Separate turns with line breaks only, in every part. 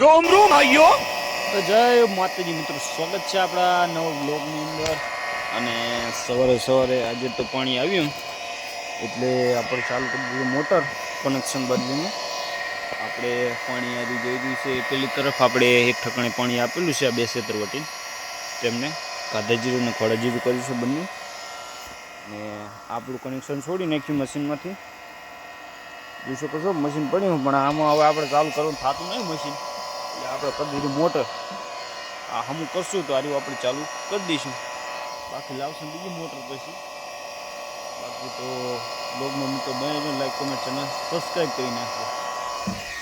રોમ રોમ આયો
તો જય માતાજી મિત્રો, સ્વાગત છે આપણા નવ બ્લોગની અંદર. અને સવારે સવારે આજે તો પાણી આવ્યું. એટલે આપણે ચાલુ કરી દીધું મોટર કનેક્શન બદલીને આપણે પાણી આવી જઈ રહ્યું છે. પેલી તરફ આપણે એક ઠકણે પાણી આપેલું છે આ બે સેતર વટી તેમને કાધા જીરું અને ખોડા જીરું કર્યું છે બંને. ને આપણું કનેક્શન છોડી નાખ્યું મશીનમાંથી. જોઈ શકો છો, મશીન પડ્યું, પણ આમાં હવે આપણે ચાલુ કરવાનું થતું નહીં મશીન. એટલે આપણે કરી દીધું મોટર. આ હમું કરશું તો આર્યું આપણે ચાલુ કરી દઈશું. બાકી લાવશું બીજી મોટર પછી. બાકી તો બ્લોગમાં મિત્રો બને લાઈક કોમેન્ટ ચેનલ સબસ્ક્રાઈબ કરી નાખજો.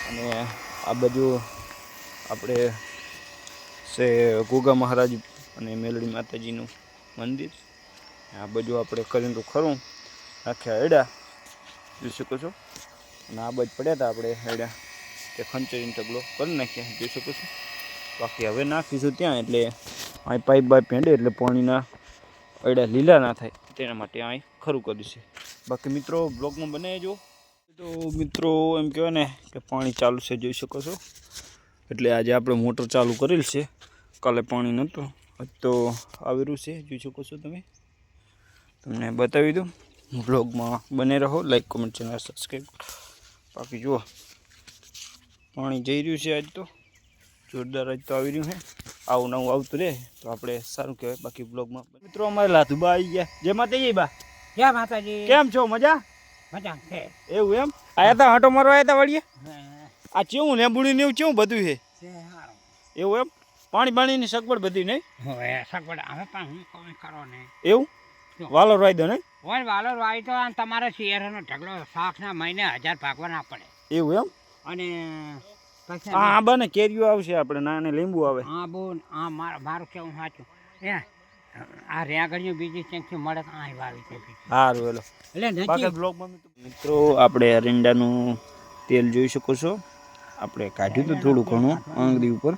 અને આ બાજુ આપણે છે ગોગા મહારાજ અને મેલડી માતાજીનું મંદિર. આ બાજુ આપણે કરીને તો ખરું. નાખ્યા એડા જોઈ શકો છો? અને આ બાજુ પડ્યા હતા આપણે એડા તે ખંચરીને ઢગલો કરી નાખ્યા. જોઈ શકો છો? બાકી હવે નાખીશું ત્યાં, એટલે અહીં પાઇપ બાઇપ ભેંડે, એટલે પાણીના અડા લીલા ના થાય. તેના માટે અહીં ખરું કર્યું છે. બાકી મિત્રો, બ્લોગમાં બનાવી તો મિત્રો, એમ કહેવાય ને કે પાણી ચાલુ છે, જોઈ શકો છો? એટલે આજે આપણે મોટર ચાલુ કરેલ છે. કાલે પાણી નહોતું. તો આવેલું છે, જોઈ શકો છો તમે? તમને બતાવી દઉં. બ્લોગમાં બને રહો. લાઈક કોમેન્ટ ચેનલ સબસ્ક્રાઈબ બાકી જુઓ. પાણી જઈ રહ્યું છે આજ તો. જોરદાર આજ તો આવી રહ્યું છે. આવું નવું આવતું રહે તો આપણે સારું કહેવાય બાકી બ્લોગમાં મિત્રો અમારે લાધુબા આવી ગયા. જે માતાજી બા.
જય માતાજી.
કેમ છો? મજા?
મજા છે.
એવું એમ? આયા તા હાંટો મારવા આવ્યા તા વળીએ આ ચેવું લેંબુડી ને એવું ચેવું બધું છે? એવું એમ? પાણી પાણીની સગવડ બધી નહીં?
સગવડ હવે પણ હું કરો નહીં.
એવું? વાલો રાઈ દો નહીં?
વાલો વાય તો તમારે શિયાળાનો ઢગલો શાકના મહિને હજાર ભાગવા ના પડે.
એવું એમ?
અને
આ આંબા ને કેરીઓ આવશે આપણે ના અને લીંબુ આવે.
હા બહુ આ માર કેવું સાચું. એ આ રેગડીઓ બીજી ક્યાંકથી મળે તો આ વાવી છે
સારું હેલો.
એટલે
બ્લોગમાં મિત્રો આપણે અરિંડાનું તેલ જોઈ શકો છો. આપણે કાઢ્યું હતું થોડું ઘણું આંગળી ઉપર.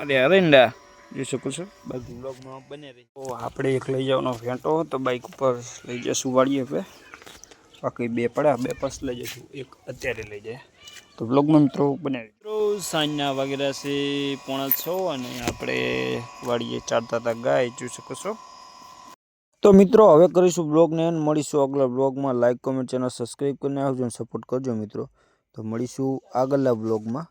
અરે અરિંડા જોઈ શકો છો. બાકી બ્લોગમાં બને રહી. આપણે એક લઈ જવાનો ફેંટો તો બાઇક ઉપર લઈ જશું વાળીએ પે બાકી બે પડ્યા બે પસ લઈ જશું એક અત્યારે લઈ જાય. તો બ્લોગમાં મિત્રો બને મિત્રો સાંજના વાગેલા છે પોણા છ અને આપણે વાળીએ ચારતા હતા ગાય જોઈ શકો છો. તો મિત્રો હવે કરીશું બ્લોગને મળીશું આગલા બ્લોગમાં લાઇક કોમેન્ટ ચેનલ સબસ્ક્રાઈબ કરીને આવજો અને સપોર્ટ કરજો મિત્રો. તો મળીશું આગળના બ્લોગમાં